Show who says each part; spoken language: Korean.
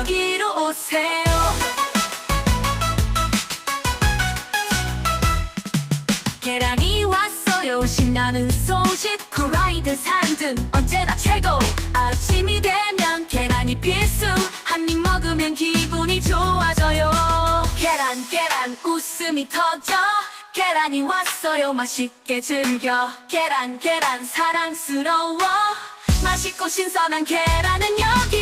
Speaker 1: 여기로 오세요. 계란이 왔어요. 신나는 소식 후라이드 산든 언제나 최고. 아침이 되면 계란이 필수. 한 입 먹으면 기분이 좋아져요. 계란 계란 웃음이 터져. 계란이 왔어요. 맛있게 즐겨. 계란 계란 사랑스러워. 맛있고 신선한 계란은 여기.